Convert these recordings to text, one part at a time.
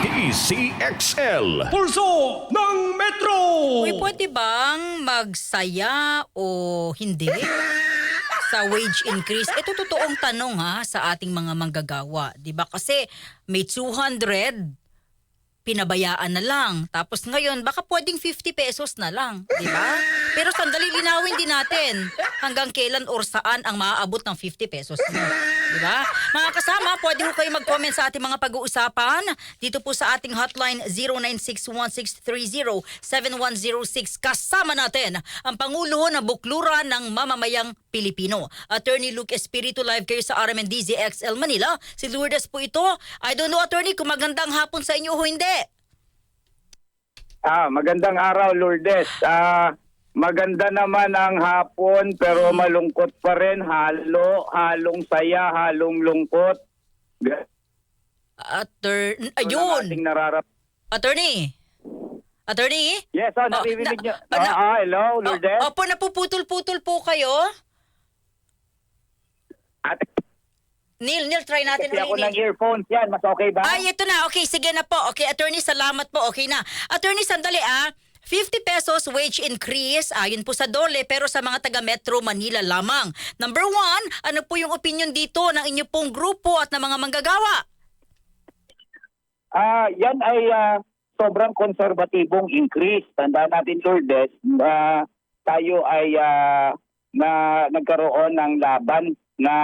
DCXL. Pulso ng Metro! Uy, pwede bang magsaya o hindi? Sa wage increase, ito totoong tanong ha sa ating mga manggagawa, 'di ba? Kasi may 200 pinabayaan na lang. Tapos ngayon, baka pwedeng 50 pesos na lang, di ba? Pero sandali linawin din natin hanggang kailan or saan ang maaabot ng 50 pesos mo. Di ba? Mga kasama, pwede ho kayo mag-comment sa ating mga pag-uusapan dito po sa ating hotline 0961-630-7106. Kasama natin ang Pangulo ng Bukluran ng Mamamayang Pilipino. Attorney Luke Espiritu live kayo sa RMNDZ XL Manila. Si Lourdes po ito. I don't know, Attorney, kung magandang hapon sa inyo o hindi. Ah, magandang araw Lourdes. Ah, maganda naman ang hapon pero malungkot pa rin. Halo, halong saya, halong lungkot. Ito Ayun! ating nararap- Attorney! Attorney? Yes, oh, Oh, naririnig na- niyo. ah, na- Ah, ah, hello, Lourdes. Opo, napuputol-putol po kayo. At Neil, Neil, try natin kasi ako ulit. ng earphones yan. Mas okay ba? Ay, ito na. Okay, sige na po. Okay, attorney, salamat po. Okay na. Attorney, sandali ah. 50 pesos wage increase, ayon po sa DOLE, pero sa mga taga Metro Manila lamang. Number one, ano po yung opinion dito ng inyo pong grupo at ng mga manggagawa? Ah, yan ay ah, sobrang konserbatibong increase. Tandaan natin, Lourdes, na tayo ay ah, na nagkaroon ng laban na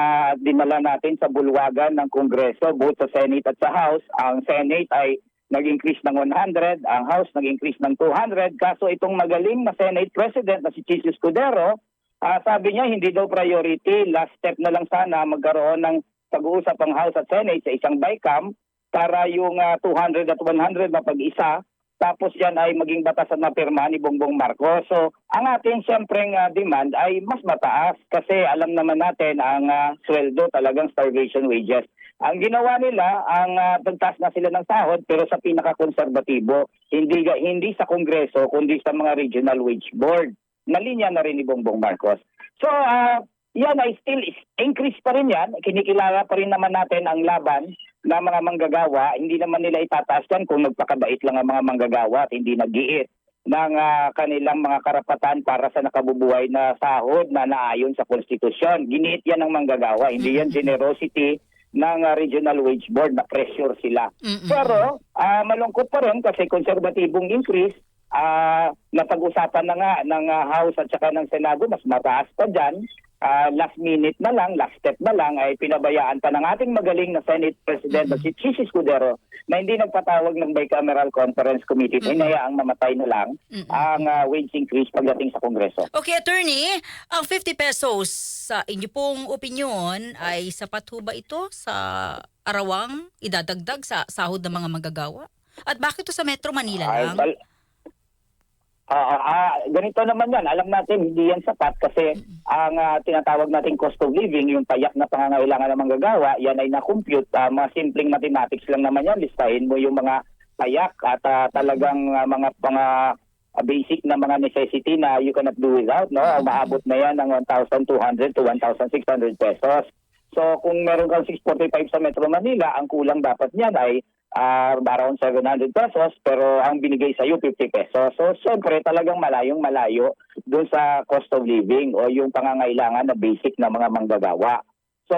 dinala natin sa bulwagan ng Kongreso, both sa Senate at sa House. Ang Senate ay nag-increase ng 100, ang House nag-increase ng 200. Kaso itong magaling na Senate President na si Chis Escudero, ah, sabi niya hindi daw priority. Last step na lang sana magkaroon ng pag-uusap ang House at Senate sa isang BICAM para yung ah, 200 at 100 mapag-isa tapos yan ay maging batas at napirma ni Bongbong Marcos. So, ang ating siyempreng ah, demand ay mas mataas kasi alam naman natin ang ah, sweldo talagang starvation wages. Ang ginawa nila, ang uh, pagtaas na sila ng sahod pero sa pinaka-konserbatibo, hindi, hindi sa Kongreso kundi sa mga regional wage board. Nalinya na rin ni Bongbong Marcos. So, ah, yan ay still increase pa rin yan. Kinikilala pa rin naman natin ang laban na mga manggagawa. Hindi naman nila itataas yan kung magpakabait lang ang mga manggagawa at hindi nag-iit ng ah, kanilang mga karapatan para sa nakabubuhay na sahod na naayon sa konstitusyon. Giniit yan ng manggagawa, hindi yan generosity ng ah, regional wage board na pressure sila. Mm-mm. Pero ah, malungkot pa rin kasi konserbatibong increase ah napag-usapan na nga ng ah, House at saka ng Senado mas mataas pa dyan. Ah, last minute na lang, last step na lang ay pinabayaan pa ng ating magaling na Senate President na si Chis Escudero na hindi nagpatawag ng Bicameral Conference Committee. Mm-hmm. Hinayaang mamatay na lang Mm-mm. ang ah, wage increase pagdating sa Kongreso. Okay, attorney, ang 50 pesos sa inyo pong opinion ay sapat ho ba ito sa arawang idadagdag sa sahod ng mga manggagawa? At bakit ito sa Metro Manila Ay, lang? tal- Ah, ah, ah, ganito naman yan. Alam natin, hindi yan sapat kasi ang ah, tinatawag nating cost of living, yung payak na pangangailangan ng manggagawa, yan ay na-compute. Ah, mga simpleng mathematics lang naman yan. Listahin mo yung mga payak at ah, talagang ah, mga mga ah, basic na mga necessity na you cannot do without. No? Maabot na yan ng 1,200 to 1,600 pesos. So kung meron kang 645 sa Metro Manila, ang kulang dapat niyan ay ah, around 700 pesos pero ang binigay sa iyo 50 pesos. So syempre talagang malayong malayo doon sa cost of living o yung pangangailangan na basic na mga manggagawa. So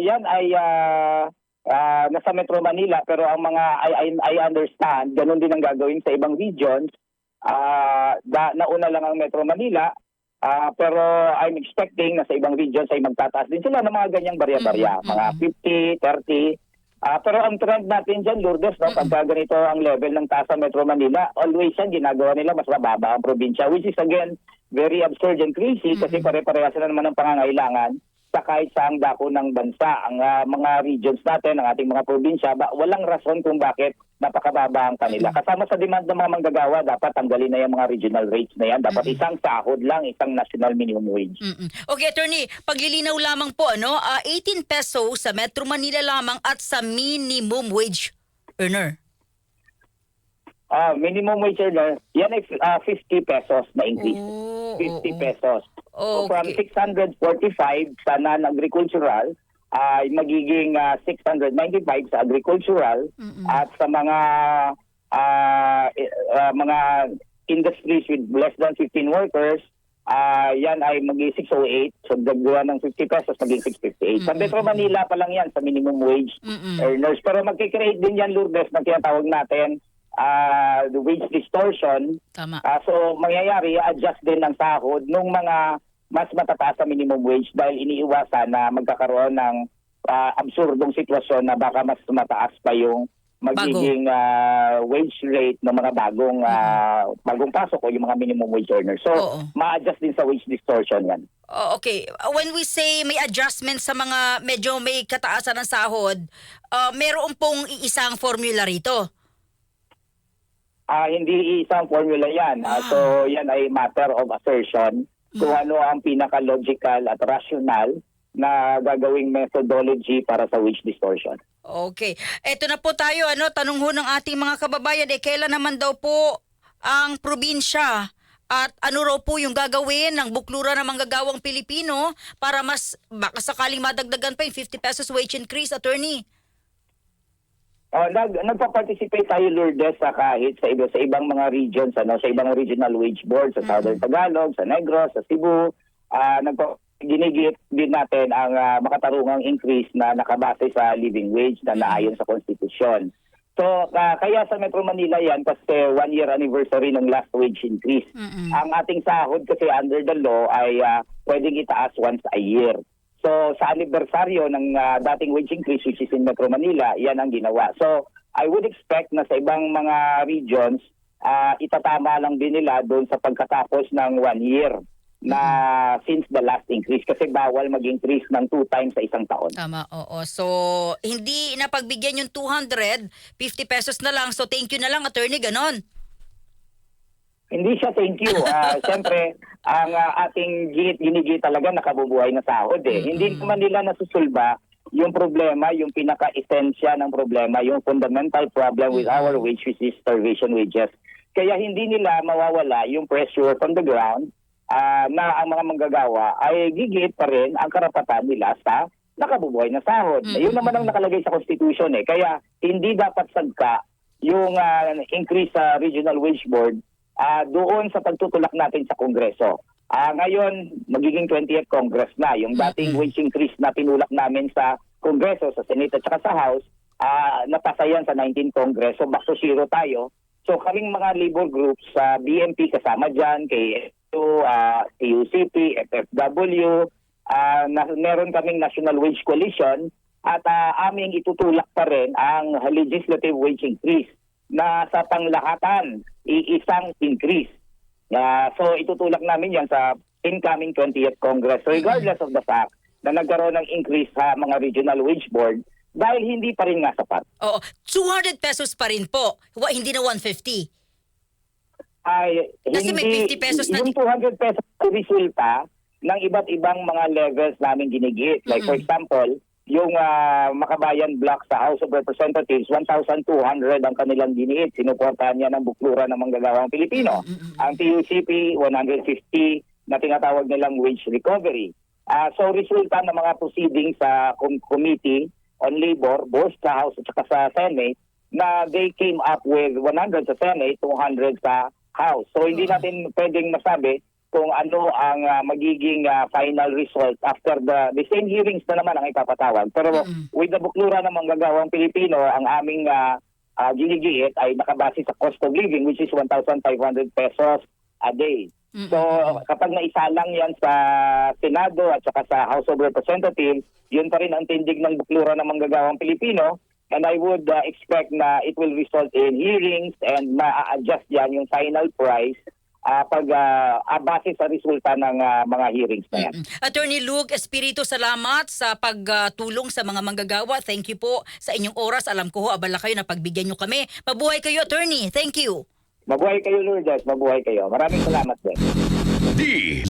yan ay ah, ah, nasa Metro Manila pero ang mga I, I, I understand ganun din ang gagawin sa ibang regions. Ah, da, nauna lang ang Metro Manila Ah, pero I'm expecting na sa ibang regions ay magtataas din sila ng mga ganyang barya-barya, Mhm, mga 50, 30. Ah, pero ang trend natin dyan, Lourdes, no, pagka ganito ang level ng taas sa Metro Manila, always yan, ginagawa nila mas mababa ang probinsya, which is again, very absurd and crazy kasi pare-parehas na naman ng pangangailangan sa kahit saang dako ng bansa. Ang ah, mga regions natin, ang ating mga probinsya, ba, walang rason kung bakit napakababa ang kanila. Kasama sa demand ng mga manggagawa, dapat tanggalin na yung mga regional rates na yan. Dapat isang sahod lang, isang national minimum wage. Okay, attorney, paglilinaw lamang po, ano, ah, 18 pesos sa Metro Manila lamang at sa minimum wage earner. Ah, minimum wage earner, yan ay ah, 50 pesos na increase. Oo, 50 oo. pesos. So from Okay. 645 sa non-agricultural ay magiging ah, 695 sa agricultural at sa mga ah, eh, ah, mga industries with less than 15 workers ah yan ay maging 608 so dagdagan ng 50 pesos maging 658 sa Metro Manila pa lang yan sa minimum wage Mm-mm. earners pero magkikreate din yan Lourdes na tinatawag natin the wage distortion Tama. Ah, so mangyayari, adjust din ng sahod ng mga mas matataas sa minimum wage dahil iniiwasan na magkakaroon ng ah, absurdong sitwasyon na baka mas mataas pa yung magiging ah, wage rate ng mga bagong ah, bagong pasok o yung mga minimum wage earners. So, Oo. ma-adjust din sa wage distortion yan. Oh, okay. Uh, When we say may adjustment sa mga medyo may kataasan ng sahod, uh, meron pong iisang formula rito. Ah, hindi isang formula yan. Ah, so, yan ay matter of assertion kung ano ang pinaka-logical at rational na gagawing methodology para sa wage distortion. Okay. Eto na po tayo, ano, tanong ho ng ating mga kababayan, eh, kailan naman daw po ang probinsya at ano raw po yung gagawin ng buklura ng manggagawang Pilipino para mas baka sakaling madagdagan pa yung 50 pesos wage increase, attorney? Oh, nag nagpa-participate tayo Lourdes sa kahit sa iba sa ibang mga regions ano sa ibang regional wage board sa Southern Tagalog, sa Negros, sa Cebu. Ah nagpa ginigit din natin ang ah, makatarungang increase na nakabase sa living wage na naayon sa konstitusyon. So ah, kaya sa Metro Manila yan kasi one year anniversary ng last wage increase. Mm-mm. Ang ating sahod kasi under the law ay ah, pwedeng itaas once a year. So sa anibersaryo ng ah, dating wage increase which is in Metro Manila, yan ang ginawa. So I would expect na sa ibang mga regions, ah, itatama lang din nila doon sa pagkatapos ng one year na since the last increase kasi bawal mag-increase ng two times sa isang taon. Tama, oo. So, hindi napagbigyan yung 200, 50 pesos na lang. So, thank you na lang, attorney, ganon. Hindi siya thank you. Ah, Siyempre, ang ah, ating ginit ginigit talaga nakabubuhay na sahod eh. Hindi naman nila nasusulba yung problema, yung pinaka-essensya ng problema, yung fundamental problem with our wage which is starvation wages. Kaya hindi nila mawawala yung pressure from the ground ah, na ang mga manggagawa ay gigit pa rin ang karapatan nila sa nakabubuhay na sahod. Yun naman ang nakalagay sa Constitution eh. Kaya hindi dapat sagka yung ah, increase sa Regional Wage Board ah, doon sa pagtutulak natin sa Kongreso. Ah, ngayon, magiging 20th Congress na. Yung dating wage increase na tinulak namin sa Kongreso, sa Senate at saka sa House, ah, napasa yan sa 19 Congress. So back to zero tayo. So kaming mga labor groups sa BMP kasama dyan, kay SU, ah, CUCP, FFW, ah, na, meron kaming National Wage Coalition at ah, aming itutulak pa rin ang legislative wage increase na sa panglahatan, iisang increase. Ah, so itutulak namin yan sa incoming 20th Congress regardless of the fact na nagkaroon ng increase sa mga regional wage board dahil hindi pa rin nga sapat. Oo, 200 pesos pa rin po. Wa, hindi na 150. Ay, Kasi may hindi, 50 pesos na- Yung 200 pesos resulta ng iba't ibang mga levels namin ginigit. Like for example, yung ah, Makabayan Block sa House of Representatives, 1,200 ang kanilang giniit. Sinuportahan niya ng buklura ng manggagawang Pilipino. Ang TUCP, 150 na tinatawag nilang wage recovery. Ah, so resulta ng mga proceedings sa com- Committee on Labor, both sa House at sa Senate, na they came up with 100 sa Senate, 200 sa House. So hindi natin pwedeng masabi kung ano ang ah, magiging ah, final result after the the same hearings na naman ang ipapatawag. Pero with the buklura ng manggagawang Pilipino, ang aming ah, ah, ginigiit ay nakabase sa cost of living which is 1,500 pesos a day. So kapag naisalang yan sa Senado at saka sa House of Representatives, yun pa rin ang tindig ng buklura ng manggagawang Pilipino. And I would uh, expect na it will result in hearings and ma-adjust yan yung final price ah, pag uh, base sa resulta ng ah, mga hearings na yan. Mm. Attorney Luke Espiritu, salamat sa pagtulong sa mga manggagawa. Thank you po sa inyong oras. Alam ko ho, abala kayo na pagbigyan nyo kami. Mabuhay kayo, attorney. Thank you. Mabuhay kayo, Lourdes. Mabuhay kayo. Maraming salamat din. D